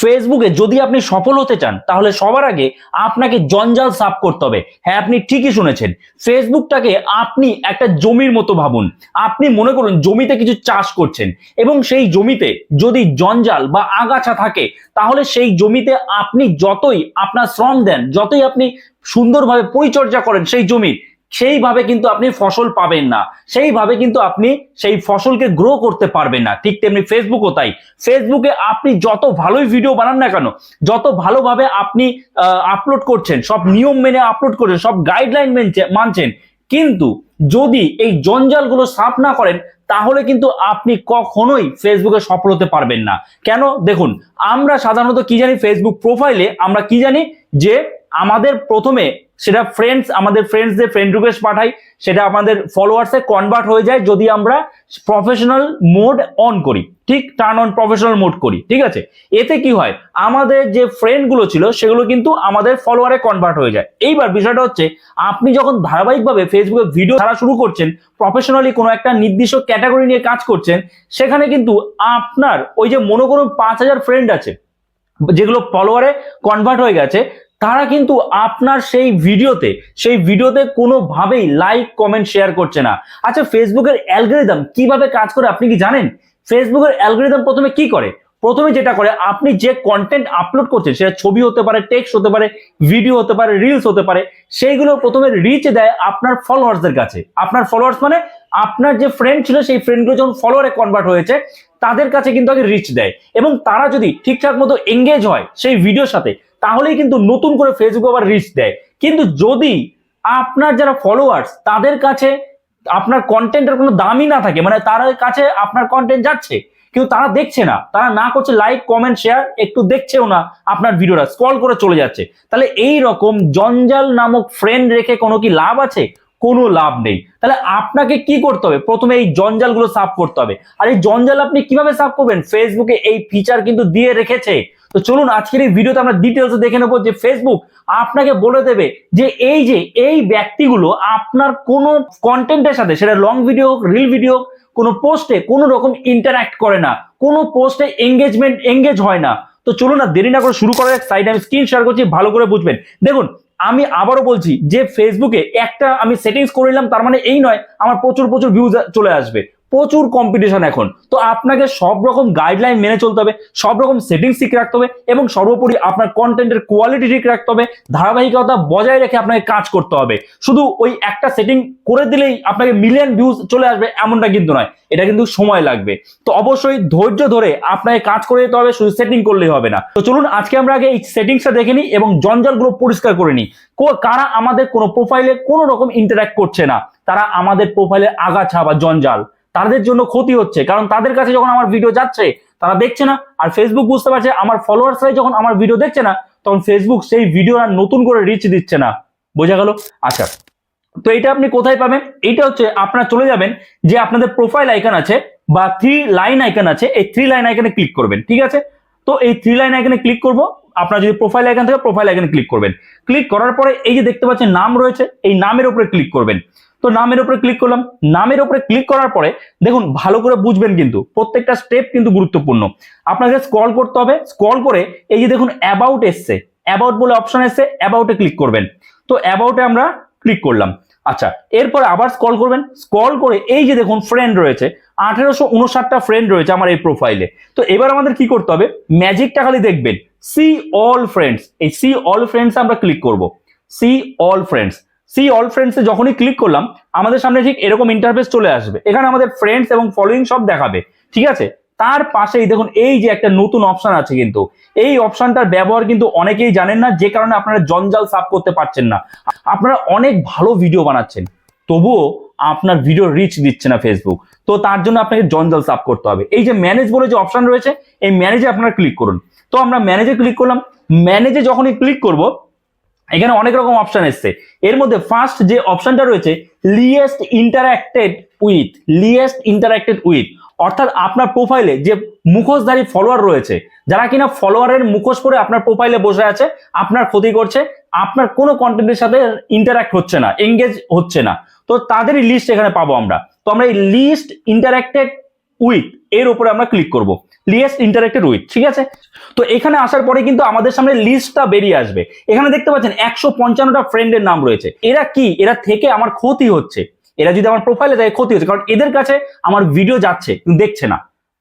ফেসবুকে যদি আপনি সফল হতে চান, তাহলে সবার আগে আপনাকে জঞ্জাল সাফ করতে হবে। হ্যাঁ আপনি ঠিকই শুনেছেন। ফেসবুকটাকে আপনি একটা জমির মতো ভাবুন। আপনি মনে করুন জমিতে কিছু চাষ করছেন এবং সেই জমিতে যদি জঞ্জাল বা আগাছা থাকে, তাহলে সেই জমিতে আপনি যতই আপনার শ্রম দেন, যতই আপনি সুন্দরভাবে পরিচর্যা করেন সেই জমির সেইভাবে কিন্তু আপনি ফসল পাবেন না। সেইভাবে কিন্তু আপনি সেই ফসলকে গ্রো করতে পারবেন না। ঠিক তেমনি ফেসবুকও তাই। ফেসবুকে আপনি যত ভালোই ভিডিও বানান না কেন, যত ভালোভাবে আপনি আপলোড করছেন, সব নিয়ম মেনে আপলোড করছেন, সব গাইডলাইন মানছেন, কিন্তু যদি এই জঞ্জালগুলো সাফ না করেন, তাহলে কিন্তু আপনি কখনোই ফেসবুকে সফল হতে পারবেন না। কেন? দেখুন, আমরা সাধারণত কি জানি ফেসবুক প্রোফাইলে আমরা কি জানি যে আমাদের প্রথমে সেটা ফ্রেন্ডস আমাদের ফ্রেন্ডসদের ফ্রেন্ড রিকোয়েস্ট পাঠাই, সেটা আমাদের ফলোয়ার্সে কনভার্ট হয়ে যায় যদি আমরা প্রফেশনাল মোড অন করি, ঠিক? টার্ন অন প্রফেশনাল মোড করি, ঠিক আছে? এতে কি হয়? আমাদের যে ফ্রেন্ডগুলো ছিল, সেগুলো কিন্তু আমাদের ফলোয়ারে কনভার্ট হয়ে যায়। এইবার বিষয়টা হচ্ছে, আপনি যখন ধারাবাহিকভাবে ফেসবুকে ভিডিও ছাড়া শুরু করছেন প্রফেশনালি কোনো একটা নির্দিষ্ট ক্যাটাগরি নিয়ে কাজ করছেন, সেখানে কিন্তু আপনার ওই যে মনে করুন পাঁচ হাজার ফ্রেন্ড আছে, যেগুলো ফলোয়ারে কনভার্ট হয়ে গেছে তারা কিন্তু আপনার সেই ভিডিওতে সেই ভিডিওতে কোনোভাবেই লাইক কমেন্ট শেয়ার করছে না। আচ্ছা ফেসবুকের অ্যালগোরিদম কীভাবে কাজ করে আপনি কি জানেন? ফেসবুকের অ্যালগোরিদম প্রথমে কি করে? প্রথমে যেটা করে, আপনি যে কন্টেন্ট আপলোড করছেন, সেটা ছবি হতে পারে টেক্সট হতে পারে ভিডিও হতে পারে রিলস হতে পারে, সেইগুলো প্রথমে রিচ দেয় আপনার ফলোয়ার্সদের কাছে। আপনার ফলোয়ার্স মানে আপনার যে ফ্রেন্ড ছিল, সেই ফ্রেন্ডগুলো যখন ফলোয়ারে কনভার্ট হয়েছে, তাদের কাছে কিন্তু আগে রিচ দেয়। এবং তারা যদি ঠিকঠাক মতো এঙ্গেজ হয় সেই ভিডিওর সাথে, তাহলেই কিন্তু নতুন করে ফেসবুক আবার রিচ দেয়। কিন্তু যদি আপনার যারা ফলোয়ার্স তাদের কাছে আপনার কন্টেন্টের কোনো দামই না থাকে মানে তার কাছে আপনার কন্টেন্ট যাচ্ছে কিন্তু তারা দেখছে না। তারা না করছে লাইক কমেন্ট শেয়ার একটু দেখছেও না আপনার ভিডিওটা। স্ক্রল করে চলে যাচ্ছে। তাহলে এই রকম জঞ্জাল নামক ফ্রেন্ড রেখে কোনো কি লাভ আছে? কোনো লাভ নেই। তাহলে আপনাকে কি করতে হবে? প্রথমে এই জঞ্জালগুলো সাফ করতে হবে। আর এই জঞ্জাল আপনি কীভাবে সাফ করবেন? ফেসবুকে এই ফিচার কিন্তু দিয়ে রেখেছে। তো চলুন আজকের এই ভিডিওতে আমরা ডিটেলস দেখে নেব যে ফেসবুক আপনাকে বলে দেবে যে এই যে, এই ব্যক্তিগুলো আপনার কোনো কন্টেন্টের সাথে, সেটা লং ভিডিও হোক রিল ভিডিও হোক কোনো পোস্টে কোনো রকম ইন্টারাক্ট করে না, কোনো পোস্টে এঙ্গেজমেন্ট এঙ্গেজ হয় না। তো চলো না দেরি না করে শুরু করার সাইড আমি স্ক্রিন শেয়ার করছি, ভালো করে বুঝবেন। দেখুন, আমি আবারও বলছি যে ফেসবুকে একটা আমি সেটিংস করে নিলাম, তার মানে এই নয়, আমার প্রচুর প্রচুর ভিউজ চলে আসবে। প্রচুর কম্পিটিশন এখন। তো আপনাকে সব রকম গাইডলাইন মেনে চলতে হবে, সব রকম সেটিংস ঠিক রাখতে হবে এবং সর্বোপরি আপনার কন্টেন্টের কোয়ালিটি ঠিক রাখতে হবে, ধারাবাহিকতা বজায় রেখে আপনাকে কাজ করতে হবে। শুধু ওই একটা সেটিং করে দিলেই আপনাকে মিলিয়ন ভিউজ চলে আসবে এমনটা কিন্তু নয়, এটা কিন্তু সময় লাগবে। তো অবশ্যই ধৈর্য ধরে আপনাকে কাজ করে যেতে হবে, শুধু সেটিং করলেই হবে না। তো চলুন, আজকে আমরা আগে এই সেটিংসটা দেখে নিই এবং জঞ্জালগুলো পরিষ্কার করে নিই। কারা আমাদের কোনো প্রোফাইলে কোনো রকম ইন্টারাক্ট করছে না, তারা আমাদের প্রোফাইলের আগাছা বা জঞ্জাল। তাদের জন্য ক্ষতি হচ্ছে। কারণ তাদের কাছে যখন আমার ভিডিও যাচ্ছে, তারা দেখছে না, আর ফেসবুক বুঝতে পারছে, আমার ফলোয়ার্সরাই যখন আমার ভিডিও দেখছে না, তখন ফেসবুক সেই ভিডিও আর নতুন করে রিচ দিচ্ছে না। বোঝা গেল? আচ্ছা তো এটা আপনি কোথায় পাবেন? এটা হচ্ছে আপনারা চলে যাবেন, যে আপনাদের প্রোফাইল আইকন আছে, বা থ্রি লাইন আইকন আছে, এই থ্রি লাইন আইকনে ক্লিক করবেন, ঠিক আছে? তো এই থ্রি লাইন আইকনে ক্লিক করব আপনার যদি প্রোফাইল আইকন থাকে প্রোফাইল আইকনে ক্লিক করবেন। ক্লিক করার পরে এই যে দেখতে পাচ্ছেন নাম রয়েছে, এই নামের উপরে ক্লিক করবেন। তো নামের উপরে ক্লিক করলাম। নামের উপরে ক্লিক করার পরে দেখুন, ভালো করে বুঝবেন কিন্তু, প্রত্যেকটা স্টেপ কিন্তু গুরুত্বপূর্ণ। আপনাকে স্ক্রল করতে হবে। স্ক্রল করে এই যে দেখুন অ্যাবাউট এসছে। অ্যাবাউট বলে অপশন এসছে অ্যাবাউটে ক্লিক করবেন। তো অ্যাবাউটে আমরা ক্লিক করলাম। আচ্ছা এরপরে আবার স্ক্রল করবেন। স্ক্রল করে এই যে দেখুন ফ্রেন্ড রয়েছে। আঠেরোশো উনষাটটা ফ্রেন্ড রয়েছে আমার এই প্রোফাইলে তো এবার আমাদের কি করতে হবে? ম্যাজিকটা খালি দেখবেন। সি অল ফ্রেন্ডস, এই সি অল ফ্রেন্ডস আমরা ক্লিক করব। See all friends. See all ফ্রেন্ডসে যখনই ক্লিক করলাম, আমাদের সামনে ঠিক এরকম ইন্টারফেস চলে আসবে। এখানে আমাদের ফ্রেন্ডস এবং ফলোয়িং সব দেখাবে। ঠিক আছে? তার পাশেই দেখুন, এই যে একটা নতুন অপশন আছে কিন্তু। এই অপশনটার ব্যবহার কিন্তু অনেকেই জানেন না, যে কারণে আপনারা জঞ্জাল সাফ করতে পারছেন না। আপনারা অনেক ভালো ভিডিও বানাচ্ছেন। তবুও আপনার ভিডিও রিচ দিচ্ছে না ফেসবুক তো তার জন্য আপনাকে জঞ্জাল সাফ করতে হবে। এই যে ম্যানেজ বলে যে অপশন রয়েছে, এই ম্যানেজে আপনারা ক্লিক করুন। তো আমরা ম্যানেজে ক্লিক করলাম। ম্যানেজে যখনই ক্লিক করব, এখানে অনেক রকম অপশন এসছে। এর মধ্যে ফার্স্ট যে অপশনটা রয়েছে least interacted with least interacted with অর্থাৎ আপনার প্রোফাইলে যে মুখোশধারী ফলোয়ার রয়েছে, যারা কিনা ফলোয়ারের মুখোশ পরে আপনার প্রোফাইলে বসে আছে, আপনার ক্ষতি করছে, আপনার কোনো কন্টেন্টের সাথে ইন্টারাক্ট হচ্ছে না এঙ্গেজ হচ্ছে না। তো তাদেরই লিস্ট এখানে পাবো আমরা। তো আমরা এই লিস্ট ইন্টারাক্টেড উইথ এর উপরে আমরা ক্লিক করব। লিয়েস্ট ইন্টারেক্টেড উইথ ঠিক আছে? তো এখানে আসার পরে কিন্তু আমাদের সামনে লিস্টটা বেরিয়ে আসবে। এখানে দেখতে পাচ্ছেন একশো পঞ্চান্নটা ফ্রেন্ডের নাম রয়েছে। এরা কি? এরা থেকে আমার ক্ষতি হচ্ছে। এরা যদি আমার প্রোফাইলে যায় ক্ষতি হচ্ছে। কারণ এদের কাছে আমার ভিডিও যাচ্ছে, কিন্তু দেখছে না।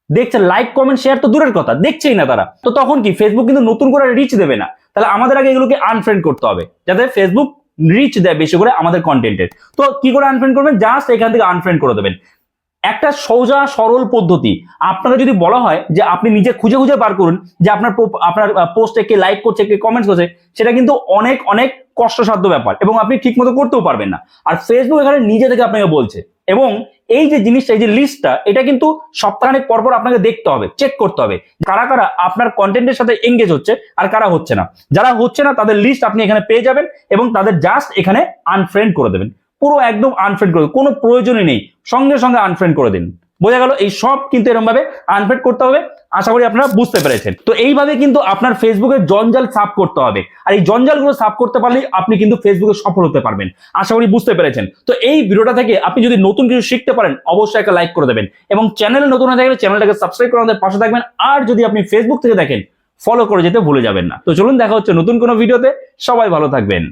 দেখছে লাইক কমেন্ট শেয়ার তো দূরের কথা, দেখছেই না তারা। তো তখন কি? ফেসবুক কিন্তু নতুন করে রিচ দেবে না। তাহলে আমাদের আগে এগুলোকে আনফ্রেন্ড করতে হবে। যাতে ফেসবুক রিচ দেয় বেশি করে আমাদের কন্টেন্টের তো কি করে আনফ্রেন্ড করবেন? জাস্ট এখান থেকে আনফ্রেন্ড করে দেবেন। একটা সোজা, সরল পদ্ধতি। আপনাকে যদি বলা হয় যে আপনি নিজে খুঁজে খুঁজে বার করুন যে আপনার আপনার পোস্টে কে লাইক করছে, কে কমেন্টস করছে, সেটা কিন্তু অনেক অনেক কষ্টসাধ্য ব্যাপার এবং আপনি ঠিক মতো করতেও পারবেন না। আর ফেসবুক এখানে নিজে থেকে আপনাকে বলছে এবং এই যে জিনিসটা, এই যে লিস্টটা এটা কিন্তু সপ্তাহখানেক পর পর আপনাকে দেখতে হবে চেক করতে হবে কারা কারা আপনার কন্টেন্টের সাথে এঙ্গেজ হচ্ছে আর কারা হচ্ছে না। যারা হচ্ছে না, তাদের লিস্ট আপনি এখানে পেয়ে যাবেন এবং তাদের জাস্ট এখানে আনফ্রেন্ড করে দেবেন। পুরো একদম আনফ্রেন্ড করে। কোনো প্রয়োজনই নেই। সঙ্গে সঙ্গে আনফ্রেন্ড করে দিন। বোঝা গেল এই সব কিন্তু এরকম ভাবে আনফ্রেন্ড করতে হবে। আশা করি আপনারা বুঝতে পেরেছেন। তো এইভাবে কিন্তু আপনার ফেসবুকের জঞ্জাল সাফ করতে হবে। আর এই জঞ্জালগুলো সাফ করতে পারলেই আপনি কিন্তু ফেসবুকে সফল হতে পারবেন। আশা করি বুঝতে পেরেছেন। তো এই ভিডিওটা থেকে আপনি যদি নতুন কিছু শিখতে পারেন, অবশ্যই একটা লাইক করে দেবেন। এবং চ্যানেলে নতুন হয়ে থাকলে চ্যানেলটাকে সাবস্ক্রাইব করে আমাদের পাশে থাকবেন। আর যদি আপনি ফেসবুক থেকে দেখেন ফলো করে যেতে ভুলে যাবেন না। তো চলুন দেখা হচ্ছে নতুন কোনো ভিডিওতে। সবাই ভালো থাকবেন।